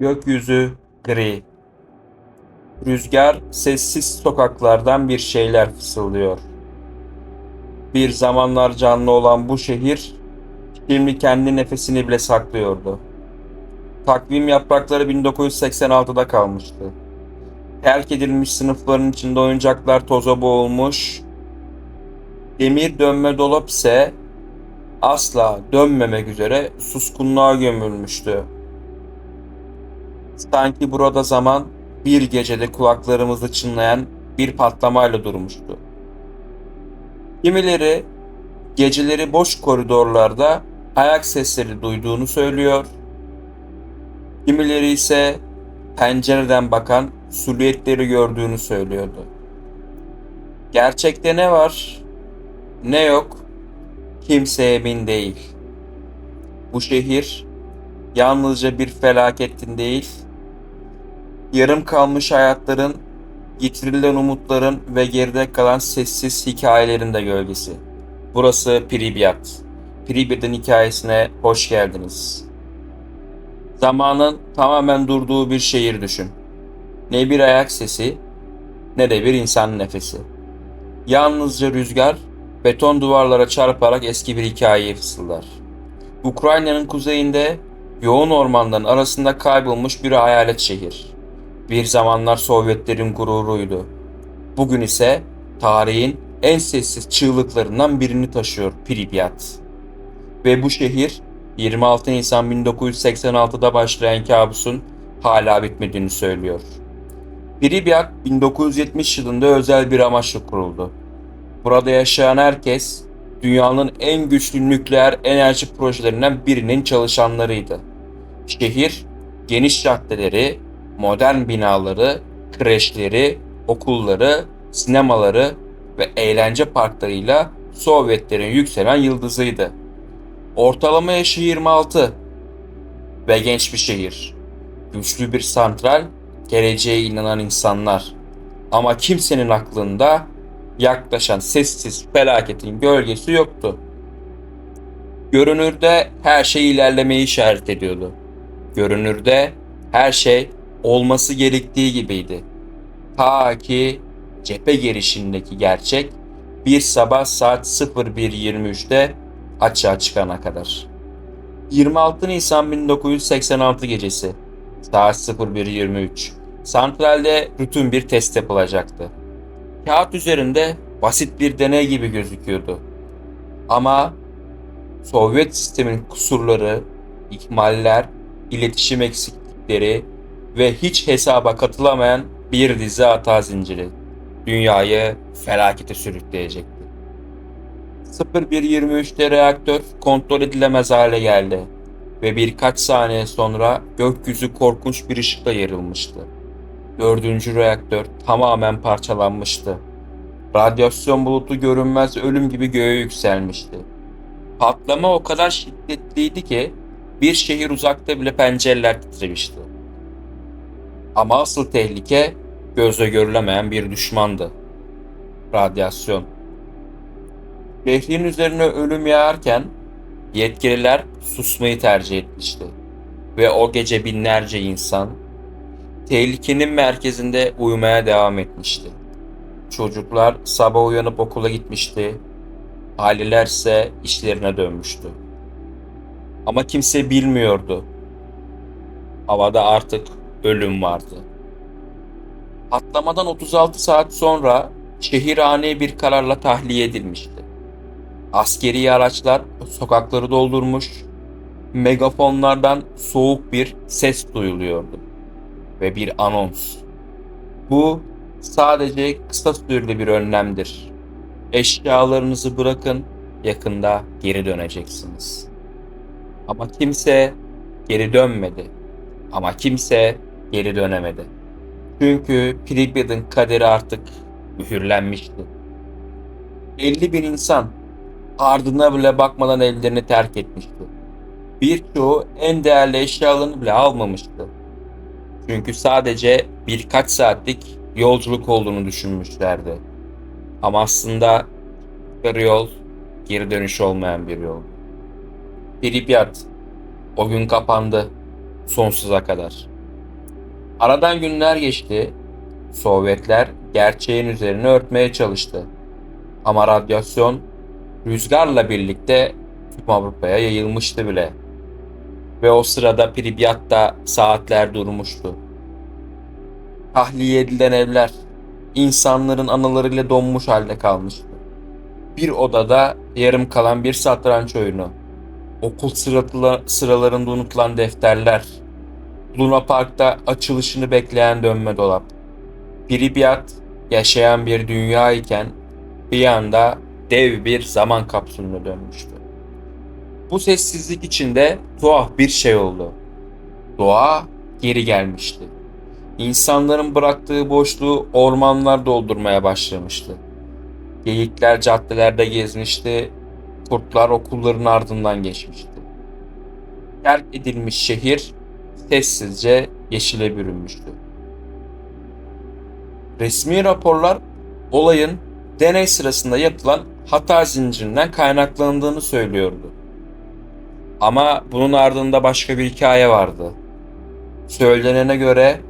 Gökyüzü gri. Rüzgar sessiz sokaklardan bir şeyler fısıldıyor. Bir zamanlar canlı olan bu şehir şimdi kendi nefesini bile saklıyordu. Takvim yaprakları 1986'da kalmıştı. Terk edilmiş sınıfların içinde oyuncaklar toza boğulmuş. Demir dönme dolap ise asla dönmemek üzere suskunluğa gömülmüştü. Sanki burada zaman bir gecede kulaklarımızı çınlayan bir patlamayla durmuştu. Kimileri geceleri boş koridorlarda ayak sesleri duyduğunu söylüyor. Kimileri ise pencereden bakan silüetleri gördüğünü söylüyordu. Gerçekte ne var, ne yok kimse emin değil. Bu şehir yalnızca bir felaketin değil, yarım kalmış hayatların, yitirilen umutların ve geride kalan sessiz hikayelerin de gölgesi. Burası Pripyat. Pripyat'ın hikayesine hoş geldiniz. Zamanın tamamen durduğu bir şehir düşün. Ne bir ayak sesi, ne de bir insan nefesi. Yalnızca rüzgar beton duvarlara çarparak eski bir hikayeyi fısıldar. Ukrayna'nın kuzeyinde yoğun ormanların arasında kaybolmuş bir hayalet şehir. Bir zamanlar Sovyetlerin gururuydu. Bugün ise tarihin en sessiz çığlıklarından birini taşıyor Pripyat. Ve bu şehir 26 Nisan 1986'da başlayan kabusun hala bitmediğini söylüyor. Pripyat 1970 yılında özel bir amaçla kuruldu. Burada yaşayan herkes dünyanın en güçlü nükleer enerji projelerinden birinin çalışanlarıydı. Şehir geniş caddeleri, modern binaları, kreşleri, okulları, sinemaları ve eğlence parklarıyla Sovyetlerin yükselen yıldızıydı. Ortalama yaşı 26 ve genç bir şehir. Güçlü bir santral, geleceğe inanan insanlar. Ama kimsenin aklında yaklaşan sessiz felaketin gölgesi yoktu. Görünürde her şey ilerlemeyi işaret ediyordu. Görünürde her şey olması gerektiği gibiydi. Ta ki cephe girişindeki gerçek bir sabah saat 01.23'te açığa çıkana kadar. 26 Nisan 1986 gecesi saat 01.23 santralde rutin bir test yapılacaktı. Kağıt üzerinde basit bir deney gibi gözüküyordu. Ama Sovyet sistemin kusurları, ihmaller, iletişim eksiklikleri ve hiç hesaba katılamayan bir dizi hata zinciri dünyayı felakete sürükleyecekti. 01.23'te reaktör kontrol edilemez hale geldi ve birkaç saniye sonra gökyüzü korkunç bir ışıkla yarılmıştı. Dördüncü reaktör tamamen parçalanmıştı. Radyasyon bulutu görünmez ölüm gibi göğe yükselmişti. Patlama o kadar şiddetliydi ki bir şehir uzakta bile pencereler titremişti. Ama asıl tehlike gözle görülemeyen bir düşmandı. Radyasyon. Şehrin üzerine ölüm yağarken yetkililer susmayı tercih etmişti. Ve o gece binlerce insan tehlikenin merkezinde uyumaya devam etmişti. Çocuklar sabah uyanıp okula gitmişti. Aileler ise işlerine dönmüştü. Ama kimse bilmiyordu. Havada artık ölüm vardı. Patlamadan 36 saat sonra şehir ani bir kararla tahliye edilmişti. Askeri araçlar sokakları doldurmuş, megafonlardan soğuk bir ses duyuluyordu ve bir anons. Bu sadece kısa süreli bir önlemdir. Eşyalarınızı bırakın, yakında geri döneceksiniz. Ama kimse geri dönmedi. Ama kimse geri dönemedi. Çünkü Pripyat'ın kaderi artık mühürlenmişti. 50 bin insan ardına bile bakmadan evlerini terk etmişti. Birçoğu en değerli eşyalarını bile almamıştı. Çünkü sadece birkaç saatlik yolculuk olduğunu düşünmüşlerdi. Ama aslında yarı yol geri dönüş olmayan bir yol. Pripyat o gün kapandı sonsuza kadar. Aradan günler geçti. Sovyetler gerçeğin üzerine örtmeye çalıştı. Ama radyasyon rüzgarla birlikte tüm Avrupa'ya yayılmıştı bile. Ve o sırada Pripyat'ta saatler durmuştu. Tahliye edilen evler insanların anılarıyla donmuş halde kalmıştı. Bir odada yarım kalan bir satranç oyunu. Okul sıratıla, sıralarında unutulan defterler. Luna Park'ta açılışını bekleyen dönme dolap. Pripyat yaşayan bir dünya iken bir anda dev bir zaman kapsülüne dönmüştü. Bu sessizlik içinde tuhaf bir şey oldu. Doğa geri gelmişti. İnsanların bıraktığı boşluğu ormanlar doldurmaya başlamıştı. Geyikler caddelerde gezmişti, kurtlar okulların ardından geçmişti. Terk edilmiş şehir sessizce yeşile bürünmüştü. Resmi raporlar olayın deney sırasında yapılan hata zincirinden kaynaklandığını söylüyordu. Ama bunun ardında başka bir hikaye vardı. Söylenene göre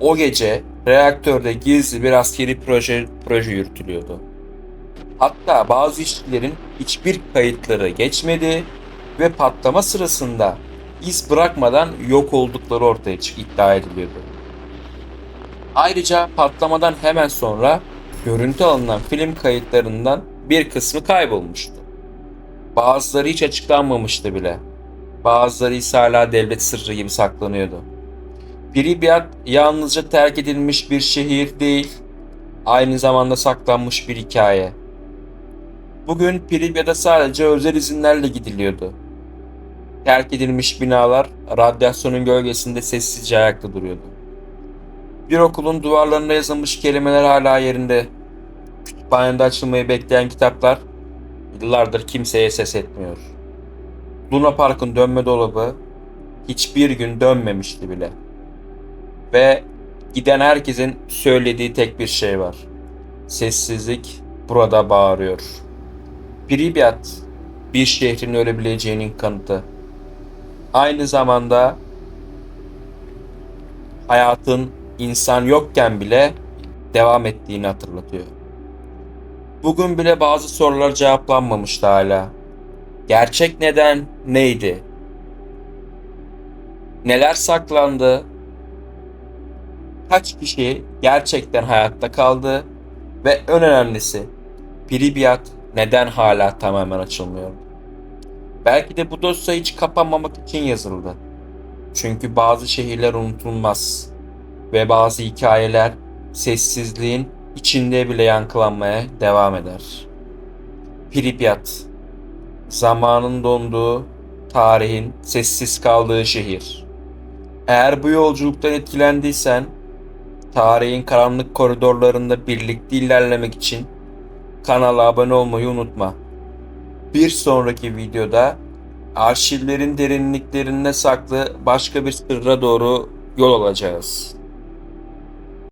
o gece reaktörde gizli bir askeri proje, proje yürütülüyordu. Hatta bazı işçilerin hiçbir kayıtları geçmedi ve patlama sırasında iz bırakmadan yok oldukları ortaya iddia ediliyordu. Ayrıca patlamadan hemen sonra görüntü alınan film kayıtlarından bir kısmı kaybolmuştu. Bazıları hiç açıklanmamıştı bile. Bazıları ise hala devlet sırrı gibi saklanıyordu. Pripyat yalnızca terk edilmiş bir şehir değil, aynı zamanda saklanmış bir hikaye. Bugün Pripyat'a sadece özel izinlerle gidiliyordu. Terk edilmiş binalar radyasyonun gölgesinde sessizce ayakta duruyordu. Bir okulun duvarlarında yazılmış kelimeler hala yerinde. Kütüphanede açılmayı bekleyen kitaplar yıllardır kimseye ses etmiyor. Luna Park'ın dönme dolabı hiçbir gün dönmemişti bile. Ve giden herkesin söylediği tek bir şey var. Sessizlik burada bağırıyor. Pripyat bir şehrin ölebileceğinin kanıtı. Aynı zamanda hayatın insan yokken bile devam ettiğini hatırlatıyor. Bugün bile bazı sorular cevaplanmamıştı hala. Gerçek neden neydi? Neler saklandı? Kaç kişi gerçekten hayatta kaldı? Ve en önemlisi Pripyat neden hala tamamen açılmıyor? Belki de bu dosya hiç kapanmamak için yazıldı. Çünkü bazı şehirler unutulmaz ve bazı hikayeler sessizliğin içinde bile yankılanmaya devam eder. Pripyat zamanın donduğu, tarihin sessiz kaldığı şehir. Eğer bu yolculuktan etkilendiysen, tarihin karanlık koridorlarında birlikte ilerlemek için kanala abone olmayı unutma. Bir sonraki videoda arşivlerin derinliklerinde saklı başka bir sırra doğru yol alacağız.